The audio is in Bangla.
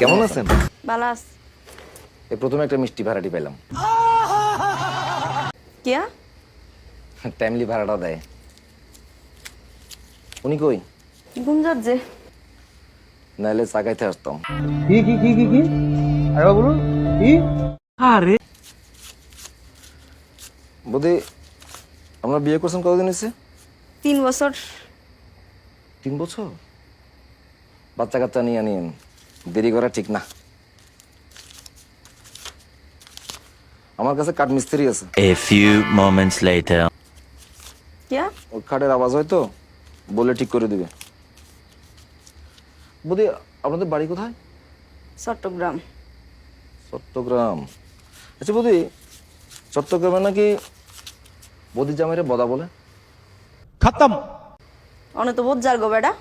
কেমন আছেন? বালাস এই প্রথমে একটা মিষ্টি ভাড়াটি পেলাম। কিয়া? টাইমলি ভাড়াটা দেয়। উনি কই? গুঞ্জর যে। নাহলে চাকাইতে আসতাম। কি কি কি কি কি? আরে বলুন কি? বোধে আমরা বিয়ে করছেন কতদিন হয়েছে? তিন বছর। তিন বছর? বাচ্চা কাচ্চা নিয়ে নিন দেরি করা ঠিক না। আমার কাছে কাঠ মিস্ত্রি আছে। A few moments later. কিয়া? ওই খাটের আওয়াজ হয়তো বলে ঠিক করে দিবে। বোধে আপনাদের বাড়ি কোথায়? চট্টগ্রাম। চট্টগ্রাম। আচ্ছা বৌদি চট্টগ্রামে নাকি বৌদি জামাইরে বদা বলে? খতম। অনে তো বোঝ যার গো বেটা।